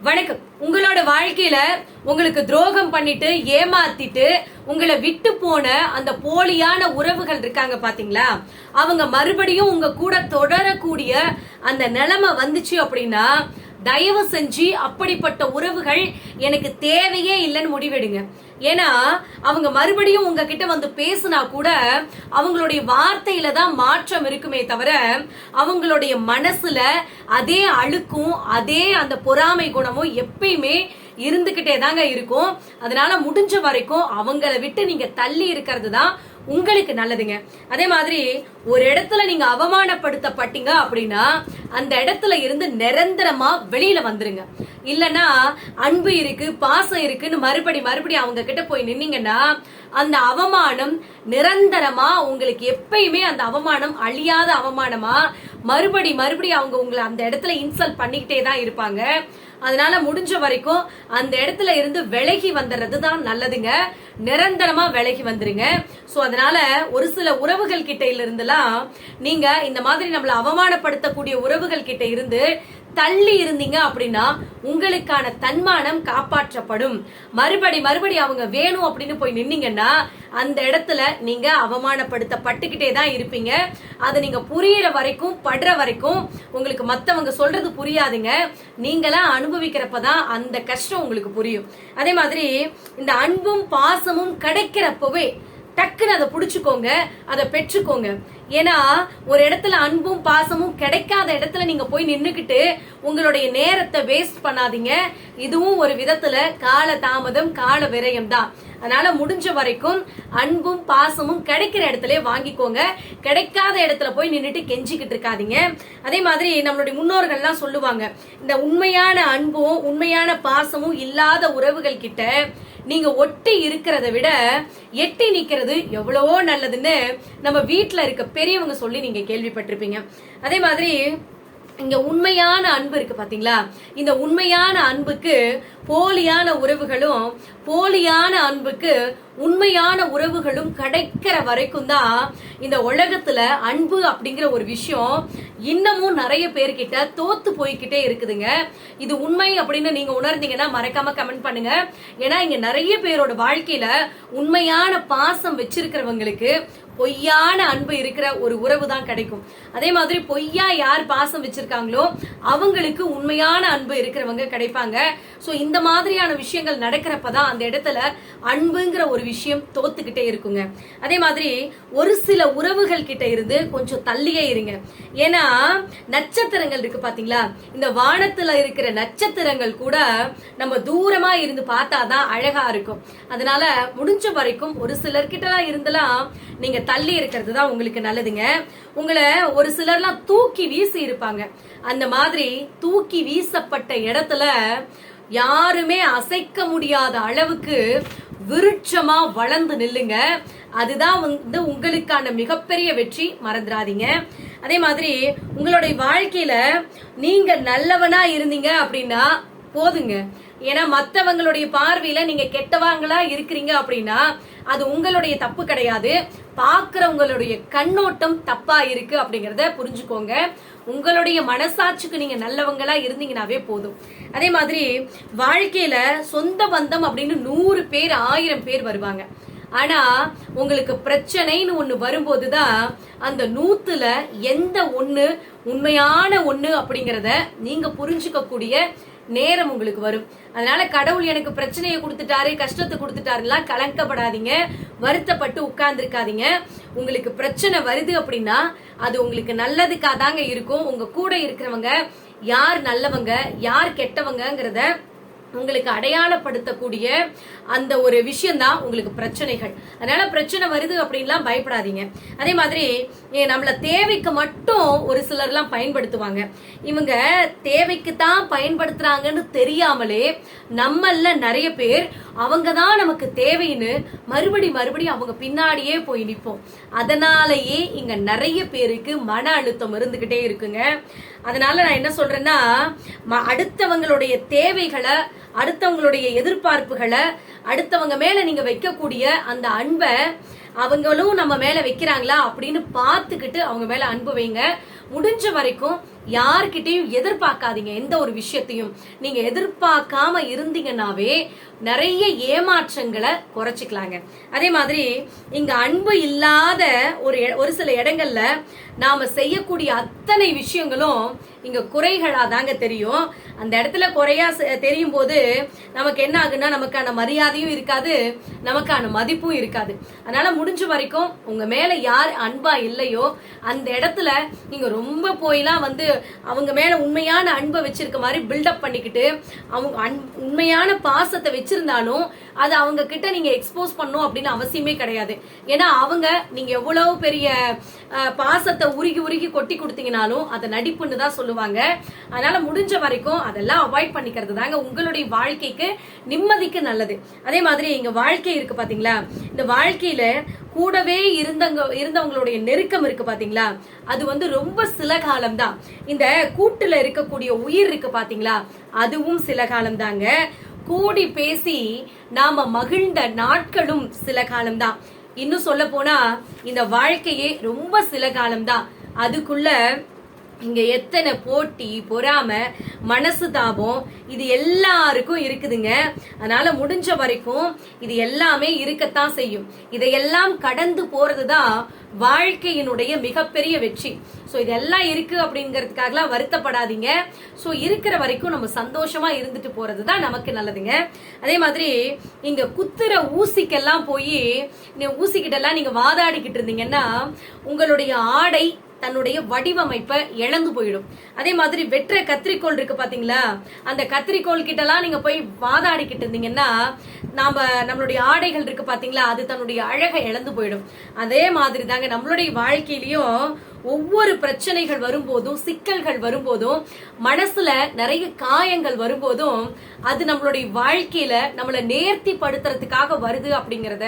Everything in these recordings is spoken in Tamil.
வணக்கம். உங்களோட வாழ்க்கையில உங்களுக்கு துரோகம் பண்ணிட்டு ஏமாத்திட்டு உங்களை விட்டு போன அந்த போலியான உறவுகள் இருக்காங்க பாத்தீங்களா? அவங்க மறுபடியும் உங்க கூட தொடரக்கூடிய அந்த நிலைமை வந்துச்சு அப்படின்னா தயவு செஞ்சு அப்படிப்பட்ட உறவுகள் எனக்கு தேவையே இல்லைன்னு முடிவெடுங்க. ஏன்னா அவங்க மறுபடியும் உங்ககிட்ட வந்து பேசினா கூட அவங்களுடைய வார்த்தையில தான் மாற்றம் இருக்குமே தவிர அவங்களுடைய மனசுல அதே அழுக்கும் அதே அந்த பொறாமை குணமும் எப்பயுமே இருந்துகிட்டே தாங்க இருக்கும். அதனால முடிஞ்ச வரைக்கும் அவங்கள விட்டு நீங்க தள்ளி இருக்கிறது தான் உங்களுக்கு நல்லதுங்க. அதே மாதிரி ஒரு இடத்துல நீங்க அவமானப்படுத்தப்பட்டீங்க அப்படின்னா அந்த இடத்துல இருந்து நிரந்தரமா வெளியில வந்துருங்க. இல்லனா அன்பு இருக்கு பாசம் இருக்குன்னு மறுபடி மறுபடி அவங்க கிட்ட போய் நின்னீங்கன்னா அந்த அவமானம் நிரந்தரமா உங்களுக்கு எப்பயுமே அந்த அவமானம் அழியாத அவமானமா மறுபடி மறுபடி அவங்க உங்களை அந்த இடத்துல இன்சல்ட் பண்ணிக்கிட்டே தான் இருப்பாங்க. அதனால முடிஞ்ச வரைக்கும் அந்த இடத்துல இருந்து விலகி வந்துடுறது தான் நல்லதுங்க. நிரந்தரமா விலகி வந்துருங்க. சோ அதனால ஒரு சில உறவுகள் கிட்ட இருந்துலாம் நீங்க இந்த மாதிரி நம்மள அவமானப்படுத்தக்கூடிய உறவுகள் கிட்ட இருந்து தள்ளி இருந்தீங்க அப்படின்னா உங்களுக்கான தன்மானம் காப்பாற்றப்படும். மறுபடி மறுபடி அவங்க வேணும் அப்படின்னு போய் நின்னீங்கன்னா அந்த இடத்துல நீங்க அவமானப்படுத்தப்பட்டுக்கிட்டே தான் இருப்பீங்க. அதை நீங்க புரியிற வரைக்கும் படுற வரைக்கும் உங்களுக்கு மத்தவங்க சொல்றது புரியாதுங்க. நீங்களா அனுபவிக்கிறப்பதான் அந்த கஷ்டம் உங்களுக்கு புரியும். அதே மாதிரி இந்த அன்பும் பாசமும் கிடைக்கிறப்பவே டக்குன்னு அதை பிடிச்சிக்கோங்க அதை பெற்றுக்கோங்க. ஏன்னா ஒரு இடத்துல அன்பும் பாசமும் கிடைக்காத இடத்துல நீங்க போய் நின்னுக்கிட்டு உங்களுடைய நேரத்தை வேஸ்ட் பண்ணாதீங்க. இதுவும் ஒரு விதத்துல கால தாமதம் கால விரயம் தான். அதனால முடிஞ்ச வரைக்கும் அன்பும் பாசமும் கிடைக்கிற இடத்துல வாங்கிக்கோங்க. கிடைக்காத இடத்துல போய் நின்றுட்டு கெஞ்சிக்கிட்டு இருக்காதீங்க. அதே மாதிரி நம்மளுடைய முன்னோர்கள்லாம் சொல்லுவாங்க இந்த உண்மையான அன்பும் உண்மையான பாசமும் இல்லாத உறவுகள் கிட்ட நீங்க ஒட்டி இருக்கிறத விட எட்டி நிக்கிறது எவ்வளவோ நல்லதுன்னு நம்ம வீட்டில் இருக்க பெரியவங்க சொல்லி நீங்க கேள்விப்பட்டிருப்பீங்க. அதே மாதிரி இங்க உண்மையான அன்பு இருக்கு பாத்தீங்களா? இந்த உண்மையான அன்புக்கு போலியான உறவுகளும் போலியான அன்புக்கு உண்மையான உறவுகளும் கிடைக்கிற வரைக்கும் தான் இந்த உலகத்துல அன்பு அப்படிங்கிற ஒரு விஷயம் இன்னமும் நிறைய பேர்கிட்ட தோத்து போய்கிட்டே இருக்குதுங்க. இது உண்மை அப்படின்னு நீங்க உணர்ந்தீங்கன்னா மறக்காம கமெண்ட் பண்ணுங்க. ஏன்னா இங்க நிறைய பேரோட வாழ்க்கையில உண்மையான பாசம் வச்சிருக்கிறவங்களுக்கு பொய்யான அன்பு இருக்கிற ஒரு உறவு தான் கிடைக்கும். அதே மாதிரி பொய்யா யார் பாசம் வச்சிருக்காங்களோ அவங்களுக்கு உண்மையான அன்பு இருக்கிறவங்க கிடைப்பாங்க. ஸோ இந்த மாதிரியான விஷயங்கள் நடக்கிறப்ப தான் அந்த இடத்துல அன்புங்கிற ஒரு விஷயம் தோத்துக்கிட்டே இருக்குங்க. அதே மாதிரி ஒரு சில உறவுகள் கிட்ட இருந்து கொஞ்சம் தள்ளியே இருங்க. ஏன்னா நட்சத்திரங்கள் இருக்கு பாத்தீங்களா? இந்த வானத்துல இருக்கிற நட்சத்திரங்கள் கூட நம்ம தூரமா இருந்து பார்த்தாதான் அழகா இருக்கும். அதனால முடிஞ்ச வரைக்கும் ஒரு சிலர்கிட்டலாம் இருந்தெல்லாம் நீங்க தள்ளி இருக்கிறது தான் உங்களுக்கு நல்லதுங்க. உங்களை ஒரு சிலர்லாம் தூக்கி வீசி இருப்பாங்க. அந்த மாதிரி தூக்கி வீசப்பட்ட இடத்துல யாருமே அசைக்க முடியாத அளவுக்கு விருட்சமா வளர்ந்து நில்லுங்க. அதுதான் வந்து உங்களுக்கான மிகப்பெரிய வெற்றி. மறந்துடாதீங்க. அதே மாதிரி உங்களுடைய வாழ்க்கையில நீங்க நல்லவனா இருந்தீங்க அப்படின்னா போதுங்க. ஏன்னா மற்றவங்களுடைய பார்வையில நீங்க கெட்டவாங்களா இருக்கிறீங்க அப்படின்னா அது உங்களுடைய தப்பு கிடையாது. பாக்குறவங்களுடைய கண்ணோட்டம் தப்பா இருக்கு அப்படிங்கறத புரிஞ்சுக்கோங்க. உங்களுடைய மனசாட்சிக்கு நீங்க நல்லவங்களா இருந்தீங்கனாவே போதும். அதே மாதிரி வாழ்க்கையில சொந்த பந்தம் அப்படின்னு நூறு பேர் ஆயிரம் பேர் வருவாங்க. ஆனா உங்களுக்கு பிரச்சனைன்னு ஒண்ணு வரும்போதுதான் அந்த நூத்துல எந்த ஒண்ணு உண்மையான ஒண்ணு அப்படிங்கறத நீங்க புரிஞ்சுக்க கூடிய நேரம் உங்களுக்கு வரும். அதனால கடவுள் எனக்கு பிரச்சனையை கொடுத்துட்டாரு கஷ்டத்தை கொடுத்துட்டாருலாம் கலக்கப்படாதீங்க வருத்தப்பட்டு உட்கார்ந்துருக்காதீங்க. உங்களுக்கு பிரச்சனை வருது அப்படின்னா அது உங்களுக்கு நல்லதுக்காக தாங்க இருக்கும். உங்க கூட இருக்கிறவங்க யார் நல்லவங்க யார் கெட்டவங்கங்கிறத உங்களுக்கு அடையாளப்படுத்தக்கூடிய அந்த ஒரு விஷயம் தான் உங்களுக்கு பிரச்சனைகள். அதனால பிரச்சனை வருது அப்படின்லாம் பயப்படாதீங்க. அதே மாதிரி ஏ, நம்மள தேவைக்கு மட்டும் ஒரு சிலர்லாம் பயன்படுத்துவாங்க. இவங்க தேவைக்கு தான் பயன்படுத்துறாங்கன்னு தெரியாமலே நம்மள நிறைய பேர் அவங்க தான் நமக்கு தேவைன்னு மறுபடி மறுபடி அவங்க பின்னாடியே போய் நிற்போம் அதனாலயே இங்க நிறைய பேருக்கு மன அழுத்தம் இருந்துகிட்டே இருக்குங்க. அதனால நான் என்ன சொல்றேன்னா ம- அடுத்தவங்களுடைய தேவைகளை அடுத்தவங்களுடைய எதிர்பார்ப்புகளை அடுத்தவங்க மேல நீங்க வைக்கக்கூடிய அந்த அன்பை அவங்களும் நம்ம மேல வைக்கிறாங்களா அப்படின்னு பார்த்துக்கிட்டு அவங்க மேல அன்பு வைங்க. முடிஞ்ச வரைக்கும் யார்கிட்டையும் எதிர்பார்க்காதீங்க எந்த ஒரு விஷயத்தையும். நீங்க எதிர்பார்க்காம இருந்தீங்கன்னாவே நிறைய ஏமாற்றங்களை குறைச்சிக்கலாங்க. அதே மாதிரி இங்க அன்பு இல்லாத ஒரு ஒரு சில இடங்கள்ல நாம செய்யக்கூடிய அத்தனை விஷயங்களும் இங்க குறைகளா தாங்க தெரியும். அந்த இடத்துல குறையா செ- தெரியும் போது நமக்கு என்ன ஆகுன்னா நமக்கான மரியாதையும் இருக்காது நமக்கான மதிப்பும் இருக்காது. அதனால முடிஞ்ச வரைக்கும் உங்க மேல யார் அன்பா இல்லையோ அந்த இடத்துல நீங்க ரொம்ப போயெல்லாம் வந்து அவங்க மேல உண்மையான அன்பை வச்சிருக்க மாதிரி பில்டப் பண்ணிக்கிட்டு அவங்க அன்- உண்மையான பாசத்தை வச்சிருந்தாலும் அது அவங்க கிட்ட நீங்க எக்ஸ்போஸ் பண்ணும் அப்படின்னு அவசியமே கிடையாது. ஏன்னா அவங்க நீங்க எவ்வளவு பெரிய பாசத்தை பாசத்தை உருகி உருகி கொட்டி கொடுத்தீங்கனாலும் அதை நடிப்புன்னு தான் சொல்லுவாங்க. அதனால முடிஞ்ச வரைக்கும் அதெல்லாம் அவாய்ட் பண்ணிக்கிறது தாங்க உங்களுடைய வாழ்க்கைக்கு நிம்மதிக்கு நல்லது. அதே மாதிரி எங்க வாழ்க்கை இருக்கு பாத்தீங்களா? இந்த வாழ்க்கையில கூடவே இருந்தவங்க இருந்தவங்களுடைய நெருக்கம் இருக்கு பாத்தீங்களா? அது வந்து ரொம்ப சில காலம் தான் இந்த கூட்டுல இருக்கக்கூடிய உயிர் இருக்கு பாத்தீங்களா? அதுவும் சில காலம் தாங்க கூடி பேசி நாம மகிழ்ந்த நாட்களும் சில காலம்தான். இன்னும் சொல்ல போனா இந்த வாழ்க்கையே ரொம்ப சில காலம்தான். அதுக்குள்ள இங்க எத்தனை போட்டி பொறாம மனசு தாபம் இது எல்லாருக்கும் இருக்குதுங்க. அதனால முடிஞ்ச வரைக்கும் இது எல்லாமே இருக்கத்தான் செய்யும். இதையெல்லாம் கடந்து போறதுதான் வாழ்க்கையினுடைய மிகப்பெரிய வெற்றி. ஸோ இதெல்லாம் இருக்கு அப்படிங்கிறதுக்காகலாம் வருத்தப்படாதீங்க. ஸோ இருக்கிற வரைக்கும் நம்ம சந்தோஷமா இருந்துட்டு போறது தான் நமக்கு நல்லதுங்க. அதே மாதிரி இங்க குத்துற ஊசிக்கெல்லாம் போய் ஊசிக்கிட்ட ஊசிக்கிட்டெல்லாம் நீங்க வாதாடிக்கிட்டு இருந்தீங்கன்னா உங்களுடைய ஆடை தன்னுடைய வடிவமைப்பை இழந்து போயிடும். அதே மாதிரி வெற்ற கத்திரிக்கோள் இருக்கு பாத்தீங்களா? அந்த கத்திரிக்கோள் கிட்டலாம் நீங்க போய் வாதாடிக்கிட்டு இருந்தீங்கன்னா நாம நம்மளுடைய ஆடைகள் இருக்கு பாத்தீங்களா? அது தன்னுடைய அழகை இழந்து போயிடும். அதே மாதிரி தாங்க நம்மளுடைய வாழ்க்கையிலயும் ஒவ்வொரு பிரச்சனைகள் வரும்போதும் சிக்கல்கள் வரும்போதும் மனசுல நிறைய காயங்கள் வரும்போதும் அது நம்மளுடைய வாழ்க்கையில நம்மள நேர்த்தி படுத்துறதுக்காக வருது அப்படிங்கறத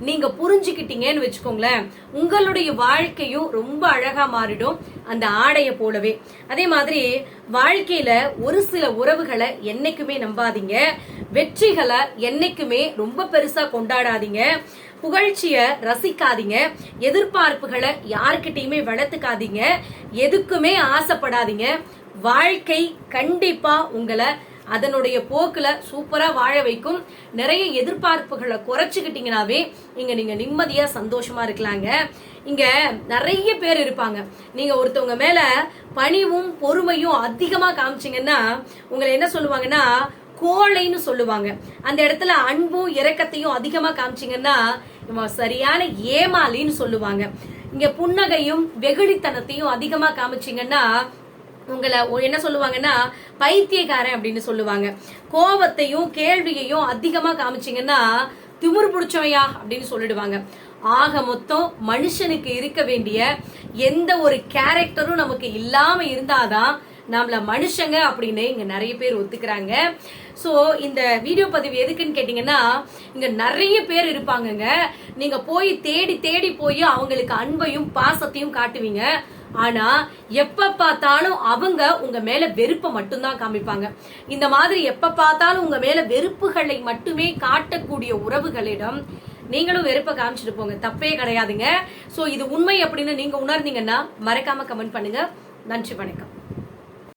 நீங்க புரிஞ்சுக்கிட்டீங்கன்னு வச்சுக்கோங்களேன். உங்களுடைய வாழ்க்கையும் ரொம்ப அழகா மாறிடும் அந்த ஆடைய போலவே. அதே மாதிரி வாழ்க்கையில ஒரு சில உறவுகளை என்னைக்குமே நம்பாதீங்க. வெற்றிகளை என்னைக்குமே ரொம்ப பெருசா கொண்டாடாதீங்க. புகழ்ச்சிய ரசிக்காதீங்க. எதிர்பார்ப்புகளை யார்கிட்டயுமே வளர்த்துக்காதீங்க. எதுக்குமே ஆசைப்படாதீங்க. வாழ்க்கை கண்டிப்பா உங்களை அதனுடைய போக்குல சூப்பரா வாழ வைக்கும். நிறைய எதிர்பார்ப்புகளை குறைச்சுக்கிட்டீங்கனாவே இங்க நீங்க நிம்மதியா சந்தோஷமா இருக்கலாங்க. இங்க நிறைய பேர் இருப்பாங்க. நீங்க ஒருத்தவங்க மேல பணிவும் பொறுமையும் அதிகமா காமிச்சிங்கன்னா உங்களை என்ன சொல்லுவாங்கன்னா கோழைன்னு சொல்லுவாங்க. அந்த இடத்துல அன்பும் இரக்கத்தையும் அதிகமா காமிச்சீங்கன்னா இவன் சரியான ஏமாலின்னு சொல்லுவாங்க. இங்க புன்னகையும் வெகுளித்தனத்தையும் அதிகமா காமிச்சிங்கன்னா உங்களை என்ன சொல்லுவாங்கன்னா பைத்தியக்காரன் அப்படின்னு சொல்லுவாங்க. கோபத்தையும் கேள்வியையும் அதிகமா காமிச்சிங்கன்னா திமிர் பிடிச்சவையா அப்படின்னு சொல்லிடுவாங்க. ஆக மொத்தம் மனுஷனுக்கு இருக்க வேண்டிய எந்த ஒரு கேரக்டரும் நமக்கு இல்லாம இருந்தாதான் நம்மள மனுஷங்க அப்படின்னு இங்க நிறைய பேர் ஒத்துக்கிறாங்க. ஸோ இந்த வீடியோ பதிவு எதுக்குன்னு கேட்டிங்கன்னா இங்கே நிறைய பேர் இருப்பாங்கங்க. நீங்கள் போய் தேடி தேடி போய் அவங்களுக்கு அன்பையும் பாசத்தையும் காட்டுவீங்க. ஆனா எப்ப பார்த்தாலும் அவங்க உங்க மேல வெறுப்பை மட்டும்தான் காமிப்பாங்க. இந்த மாதிரி எப்ப பார்த்தாலும் உங்க மேல வெறுப்புகளை மட்டுமே காட்டக்கூடிய உறவுகளிடம் நீங்களும் வெறுப்பை காமிச்சிட்டு போங்க. தப்பே கிடையாதுங்க. ஸோ இது உண்மை அப்படின்னு நீங்க உணர்ந்தீங்கன்னா மறக்காம கமெண்ட் பண்ணுங்க. நன்றி வணக்கம்.